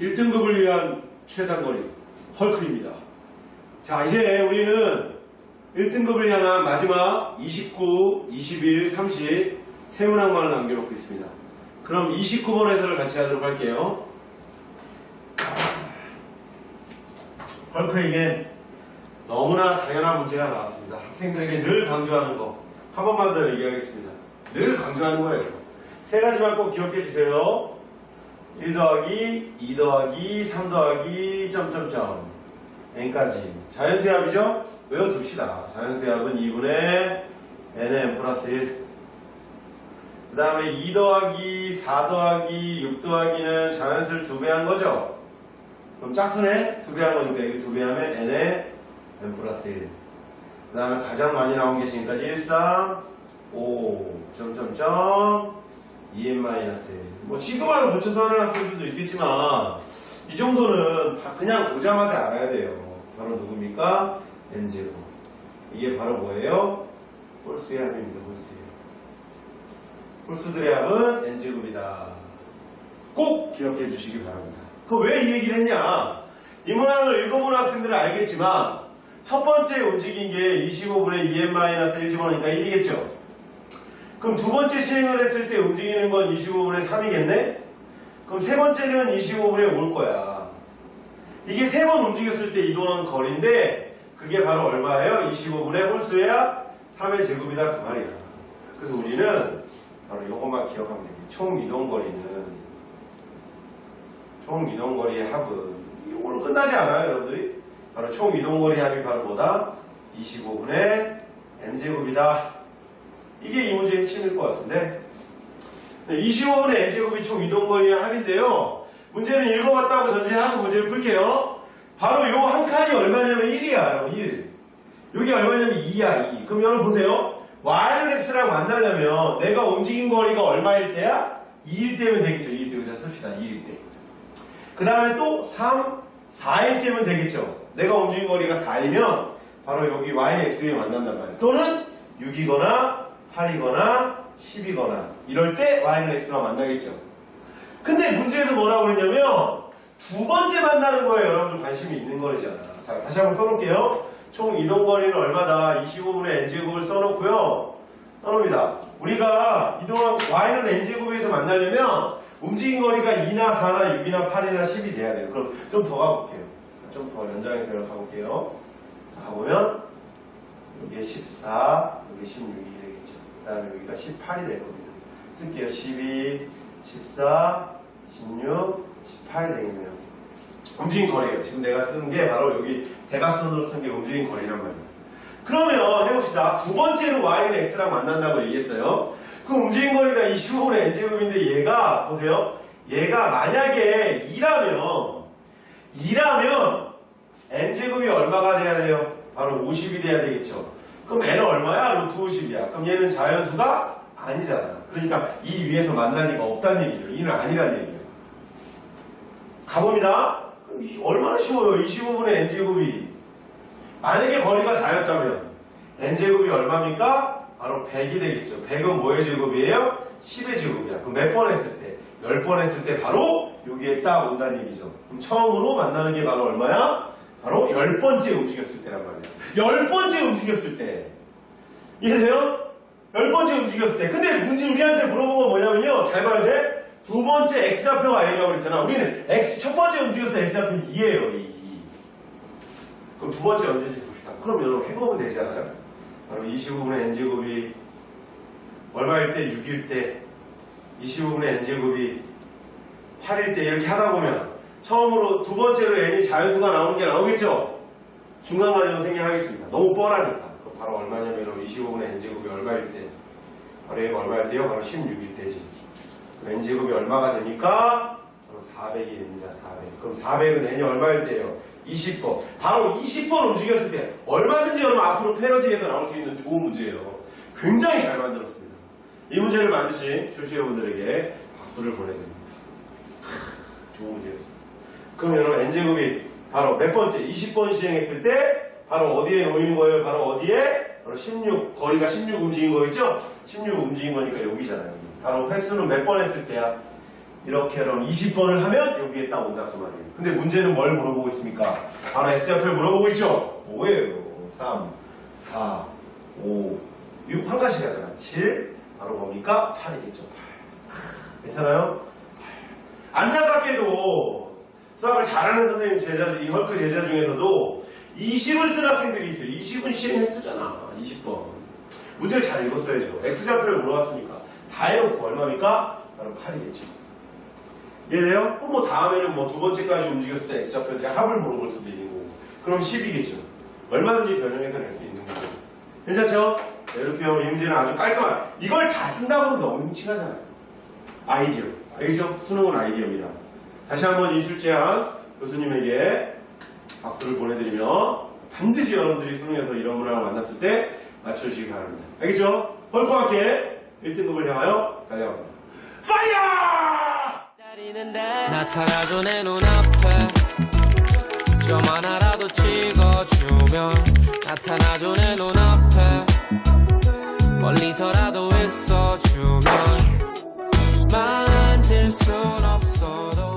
1등급을 위한 최단거리 헐크입니다. 자 이제 우리는 1등급을 향한 마지막 29, 21, 30 세 문항만을 남겨놓고 있습니다. 그럼 29번 해설을 같이 하도록 할게요. 헐크에게 너무나 당연한 문제가 나왔습니다. 학생들에게 늘 강조하는 거. 한 번만 더 얘기하겠습니다. 늘 강조하는 거예요. 세 가지만 꼭 기억해 주세요. 1 더하기, 2 더하기, 3 더하기, 점점점. n까지. 자연수합이죠? 외워둡시다. 자연수합은 2분의 n의 n 플러스 1. 그 다음에 2 더하기, 4 더하기, 6 더하기는 자연수를 두배한 거죠? 그럼 짝수네? 두배한 거니까 이거 두배 하면 n의 n 플러스 1. 그 다음에 가장 많이 나온 게 지금까지 1, 3, 5, 점점점, 2n 마이너스 1. 뭐 지금만을 붙여서 하는 학생들도 있겠지만 이 정도는 다 그냥 보자마자 알아야 돼요. 바로 누굽니까? n제곱. 이게 바로 뭐예요? 홀수의 합입니다. 홀수의 합. 홀수들의 합은 n제곱이다. 꼭 기억해 주시기 바랍니다. 그왜이 얘기를 했냐? 이 문항을 읽어본 학생들은 알겠지만 첫 번째 움직인 게 25분의 2n-1 집어넣으니까 1이겠죠? 그럼 두 번째 시행을 했을 때 움직이는 건 25분의 3이겠네? 그럼 세 번째는 25분의 5일 거야. 이게 세 번 움직였을 때 이동한 거리인데 그게 바로 얼마예요? 25분의 홀수야 3의 제곱이다 그 말이야. 그래서 우리는 바로 이것만 기억하면 됩니다. 총 이동 거리는 총 이동 거리의 합은 오늘 끝나지 않아요, 여러분들이? 바로 총 이동 거리 합이 바로 뭐다? 25분의 n제곱이다. 이게 이 문제의 핵심일 것 같은데. 25분의 n제곱이 총 이동거리의 합인데요. 문제는 읽어봤다고 전제하고 문제를 풀게요. 바로 요한 칸이 얼마냐면 1이야 여러분 1 여기 얼마냐면 2야 2 그럼 여러분 보세요. y를 x랑 만나려면 내가 움직인 거리가 얼마일 때야? 2일 때면 되겠죠. 2일 때 여기다 씁시다. 2일 때 그 다음에 또 3, 4일 때면 되겠죠. 내가 움직인 거리가 4이면 바로 여기 y, x에 만난단 말이에요 또는 6이거나 8이거나 10이거나 이럴 때 y는 x와 만나겠죠. 근데 문제에서 뭐라고 그랬냐면 두 번째 만나는 거에 여러분들 관심이 있는 거잖아. 자 다시 한번 써놓을게요. 총 이동 거리는 얼마다 25분의 n제곱을 써놓고요. 써놓습니다. 우리가 이동한 y는 n제곱에서 만나려면 움직인 거리가 2나 4나 6이나 8이나 10이 돼야 돼요. 그럼 좀 더 가볼게요. 좀 더 연장해서 가볼게요. 자, 가보면 여기에 14, 여기 16이 되겠죠. 그 다음에 여기가 18이 될 겁니다. 쓸게요. 12, 14, 16, 18이 되겠네요. 움직인 거리예요. 지금 내가 쓰는 게 바로 여기 대각선으로 쓴 게 움직인 거리란 말이에요. 그러면 해봅시다. 두 번째로 y는 x랑 만난다고 얘기했어요. 그 움직인 거리가 25분의 n제곱인데 얘가 보세요. 얘가 만약에 2라면 2라면 n제곱이 얼마가 돼야 돼요? 바로 50이 돼야 되겠죠. 그럼 n은 얼마야? 루트 50이야. 그럼 얘는 자연수가 아니잖아. 그러니까 이 위에서 만날 리가 없다는 얘기죠. 2는 아니라는 얘기예요. 가봅니다. 얼마나 쉬워요. 25분의 n제곱이. 만약에 거리가 4였다면 n제곱이 얼마입니까? 바로 100이 되겠죠. 100은 뭐의 제곱이에요? 10의 제곱이야. 그럼 몇 번 했을 때? 10번 했을 때 바로 여기에 딱 온다는 얘기죠. 그럼 처음으로 만나는 게 바로 얼마야? 바로 10번째 움직였을 때란 말이야. 10번째 움직였을 때. 이해돼요? 10번째 움직였을 때. 근데 문제 우리한테 물어본 건 뭐냐면요. 잘 봐야 돼. 두 번째 x좌표가 a라고 그랬잖아. 우리는 x, 첫 번째 움직였을 때 x좌표는 2예요. 2. 그럼 두 번째 언제인지 봅시다. 그럼 여러분 해보면 되지 않아요? 바로 25분의 n제곱이 얼마일 때? 6일 때. 25분의 n제곱이 8일 때 이렇게 하다 보면 처음으로 두 번째로 n이 자연수가 나오는 게 나오겠죠? 중간 과정 생략하겠습니다. 너무 뻔하니까. 바로 얼마냐면 25분의 n제곱이 얼마일 때? 바로 얘가 얼마일 때요? 바로 16일 때지. n제곱이 얼마가 되니까? 바로 400이 됩니다. 400. 그럼 400은 n이 얼마일 때요? 20번. 바로 20번 움직였을 때 얼마든지 여러분 앞으로 패러디에서 나올 수 있는 좋은 문제예요. 굉장히 잘 만들었습니다. 이 문제를 만드신 출제자분들에게 박수를 보내드립니다. 크, 좋은 문제였습니다. 그럼 여러분 n제곱이 바로 몇 번째 20번 시행했을 때 바로 어디에 놓이는 거예요? 바로 어디에? 바로 16 거리가 16 움직인 거겠죠? 16 움직인 거니까 여기잖아요. 바로 횟수는 몇 번 했을 때야? 이렇게 그럼 20번을 하면 여기에 딱 온다 그 말이에요. 근데 문제는 뭘 물어보고 있습니까? 바로 X좌표를 물어보고 있죠? 뭐예요? 3, 4, 5, 6, 한 가지 가잖아. 7, 바로 뭡니까? 8이겠죠. 8. 괜찮아요? 안타깝게도 수학을 잘하는 선생님 제자, 이 헐크 제자 중에서도 20을 쓴 학생들이 있어요. 20은 시행해 쓰잖아. 20번. 문제를 잘 읽었어야죠. X좌표를 물어봤으니까. 다 해놓고 얼마입니까? 바로 8이겠죠. 이해돼요? 그럼 뭐 다음에는 뭐 두 번째까지 움직였을 때 X좌표들이 합을 물어볼 수도 있는 거고. 그럼 10이겠죠. 얼마든지 변형해서 낼 수 있는 거죠. 괜찮죠? 네, 이렇게 하면 이 문제는 아주 깔끔한. 이걸 다 쓴다고 하면 너무 끔찍하잖아요. 아이디어. 알겠죠? 수능은 아이디어입니다. 다시 한번 인출제한 교수님에게 박수를 보내드리며 반드시 여러분들이 수능에서 이런 문항을 만났을 때 맞춰주시기 바랍니다. 알겠죠? 헐과 함께 1등급을 향하여 달려갑니다. 파이어! 나타나도 내 눈앞에 점 하나라도 찍어주면 나타나도 내 눈앞에 멀리서라도 있어주면 만질 순 없어도